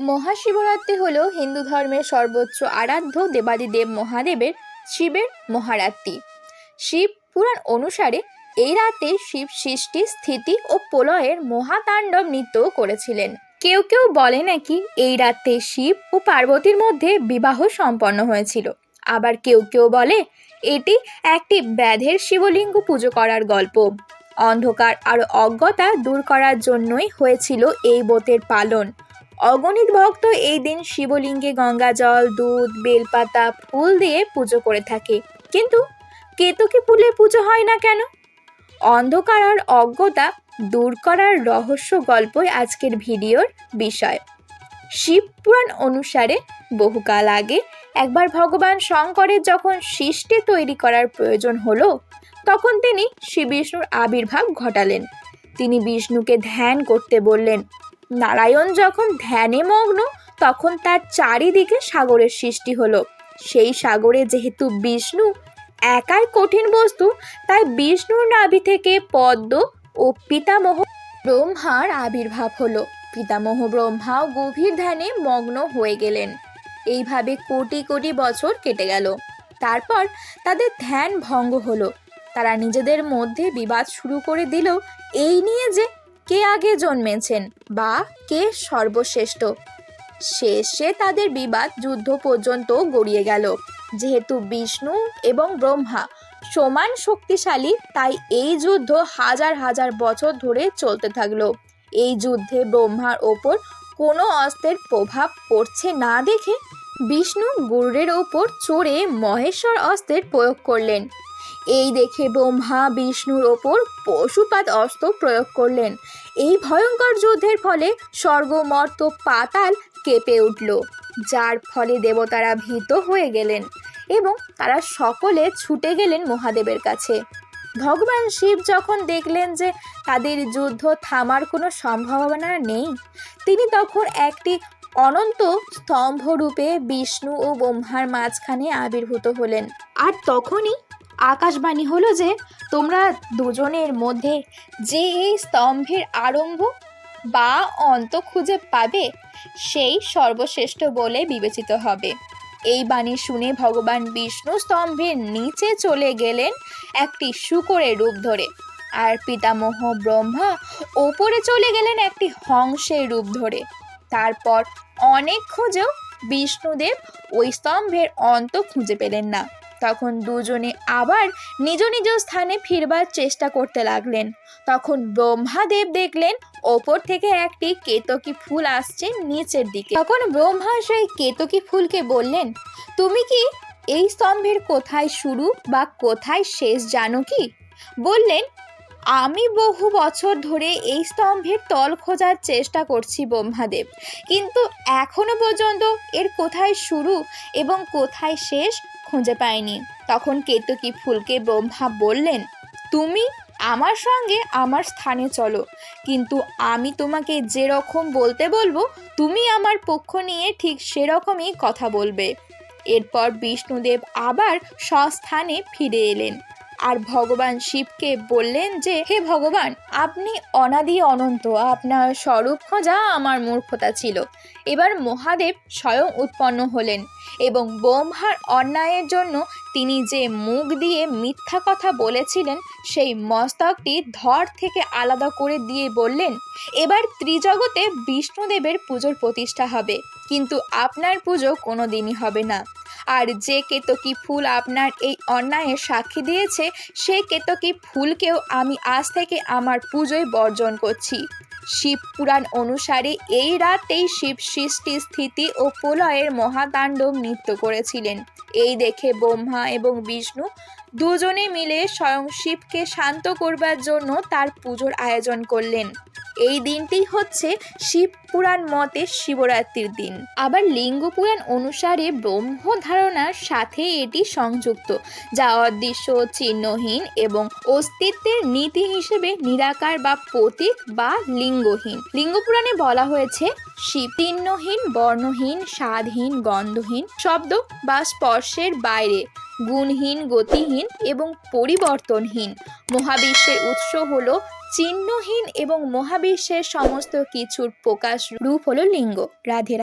মহাশিবরাত্রি হল হিন্দু ধর্মের সর্বোচ্চ আরাধ্য দেবাদিদেব মহাদেবের শিবের মহারাত্রি। শিব পুরাণ অনুসারে এই রাতে শিব সৃষ্টি, স্থিতি ও প্রলয়ের মহাতাণ্ডব নৃত্য করেছিলেন। কেউ কেউ বলে নাকি এই রাতে শিব ও পার্বতীর মধ্যে বিবাহ সম্পন্ন হয়েছিল। আবার কেউ কেউ বলে, এটি একটি ব্যাধের শিবলিঙ্গ পুজো করার গল্প। অন্ধকার আর অজ্ঞতা দূর করার জন্যই হয়েছিল এই ব্রতের পালন। অগণিত ভক্ত এই দিন শিবলিঙ্গে গঙ্গা জল, দুধ, বেলপাতা, ফুল দিয়ে পুজো করে থাকে। কিন্তু কেতকী ফুলের পুজো হয় না কেন? অন্ধকার আর অজ্ঞতা দূর করার রহস্য গল্পই আজকের ভিডিওর বিষয়। শিব পুরাণ অনুসারে বহুকাল আগে একবার ভগবান শঙ্করের যখন সৃষ্টি তৈরি করার প্রয়োজন হলো, তখন তিনি শ্রী বিষ্ণুর আবির্ভাব ঘটালেন। তিনি বিষ্ণুকে ধ্যান করতে বললেন নারায়ণ যখন ধ্যানে মগ্ন, তখন তার চারিদিকে সাগরের সৃষ্টি হলো। সেই সাগরে যেহেতু বিষ্ণু, একাই কঠিন বস্তু, তাই বিষ্ণুর নাভি থেকে পদ্ম ও পিতামহ ব্রহ্মার আবির্ভাব হলো। পিতামহ ব্রহ্মাও গভীর ধ্যানে মগ্ন হয়ে গেলেন। এইভাবে কোটি কোটি বছর কেটে গেল। তারপর তাদের ধ্যান ভঙ্গ হলো। তারা নিজেদের মধ্যে বিবাদ শুরু করে দিল। এই নিয়ে যে কে আগে জন্মেছেন বা কে সর্বশ্রেষ্ঠ? শেষে তাদের বিবাদ যুদ্ধ পর্যন্ত গড়িয়ে গেল। যেহেতু বিষ্ণু এবং ব্রহ্মা সমান শক্তিশালী, তাই এই যুদ্ধ হাজার হাজার বছর ধরে চলতে থাকল। এই যুদ্ধে ব্রহ্মার ওপর কোনো অস্ত্রের প্রভাব পড়ছে না দেখে বিষ্ণু গরুড়ের ওপর চড়ে মহেশ্বর অস্ত্রের প্রয়োগ করলেন। এই দেখে ব্রহ্মা বিষ্ণুর ওপর পশুপাত অস্ত্র প্রয়োগ করলেন। এই ভয়ঙ্কর যুদ্ধের ফলে স্বর্গমর্ত পাতাল কেঁপে উঠল, যার ফলে দেবতারা ভীত হয়ে গেলেন এবং তারা সকলে ছুটে গেলেন মহাদেবের কাছে। ভগবান শিব যখন দেখলেন যে তাদের যুদ্ধ থামার কোনো সম্ভাবনা নেই, তিনি তখন একটি অনন্ত স্তম্ভ রূপে বিষ্ণু ও ব্রহ্মার মাঝখানে আবির্ভূত হলেন। আর তখনই আকাশবাণী হলো যে, তোমরা দুজনের মধ্যে যে এই স্তম্ভের আরম্ভ বা অন্ত খুঁজে পাবে, সেই সর্বশ্রেষ্ঠ বলে বিবেচিত হবে। এই বাণী শুনে ভগবান বিষ্ণু স্তম্ভের নিচে চলে গেলেন একটি শুকরের রূপ ধরে। আর পিতামহ ব্রহ্মা ওপরে চলে গেলেন একটি হংসের রূপ ধরে। তারপর অনেক খুঁজেও বিষ্ণুদেব ওই স্তম্ভের অন্ত খুঁজে পেলেন না। তখন দুজনে আবার নিজ নিজ স্থানে ফিরবার চেষ্টা করতে লাগলেন। তখন ব্রহ্মাদেব দেখলেন, ওপর থেকে একটি কেতকী ফুল আসছে নিচের দিকে। তখন ব্রহ্মা সেই কেতকী ফুলকে বললেন, তুমি কি এই স্তম্ভের কোথায় শুরু বা কোথায় শেষ জানো কি? বললেন আমি বহু বছর ধরে এই স্তম্ভের তল খোঁজার চেষ্টা করছি ব্রহ্মাদেব। কিন্তু এখনও পর্যন্ত এর কোথায় শুরু এবং কোথায় শেষ খুঁজে পাইনি। তখন কেতকী ফুলকে ব্রহ্মা বললেন, তুমি আমার সঙ্গে আমার স্থানে চলো। কিন্তু আমি তোমাকে যেরকম বলতে বলব, তুমি আমার পক্ষ নিয়ে ঠিক সেরকমই কথা বলবে। এরপর বিষ্ণুদেব আবার স্বস্থানে ফিরে এলেন। আর ভগবান শিবকে বললেন যে, হে ভগবান, আপনি অনাদি অনন্ত, আপনার স্বরূপ খোঁজা আমার মূর্খতা ছিল। এবার মহাদেব স্বয়ং উৎপন্ন হলেন এবং ব্রহ্মার অন্যায়ের জন্য তিনি যে মুখ দিয়ে মিথ্যা কথা বলেছিলেন, সেই মস্তকটি ধর থেকে আলাদা করে দিয়ে বললেন, এবার ত্রিজগতে বিষ্ণুদেবের পুজোর প্রতিষ্ঠা হবে, কিন্তু আপনার পুজো কোনো দিনই হবে না। আর যে কেতকী ফুল আপনার এই অন্যায়ের সাক্ষী দিয়েছে, সেই কেতকী ফুলকেও আমি আজ থেকে আমার পুজোয় বর্জন করছি। শিব পুরাণ অনুসারে এই রাতেই শিব সৃষ্টি স্থিতি ও প্রলয়ের মহাতাণ্ডব নৃত্য করেছিলেন। এই দেখে ব্রহ্মা এবং বিষ্ণু দুজনে মিলে স্বয়ং শিবকে শান্ত করবার জন্য তার পুজোর আয়োজন করলেন। এই দিনটি হচ্ছে শিব পুরাণ মতে শিবরাত্রির দিন। আবার লিঙ্গ পুরাণ অনুসারে ব্রহ্ম ধারণার সাথে এটি সংযুক্ত, যা অদৃশ্য, চিহ্নহীন এবং অস্তিত্বের নীতি হিসেবে নিরাকার বা প্রতীক বা লিঙ্গহীন। লিঙ্গ পুরাণে বলা হয়েছে, শিব চিহ্নহীন, বর্ণহীন স্বাদহীন গন্ধহীন শব্দ বা স্পর্শের বাইরে। গুণহীন, গতিহীন এবং পরিবর্তনহীন মহাবিশ্বের উৎস হল চিহ্নহীন এবং মহাবিশ্বের সমস্ত কিছুর প্রকাশ রূপ হলো লিঙ্গ রাধে।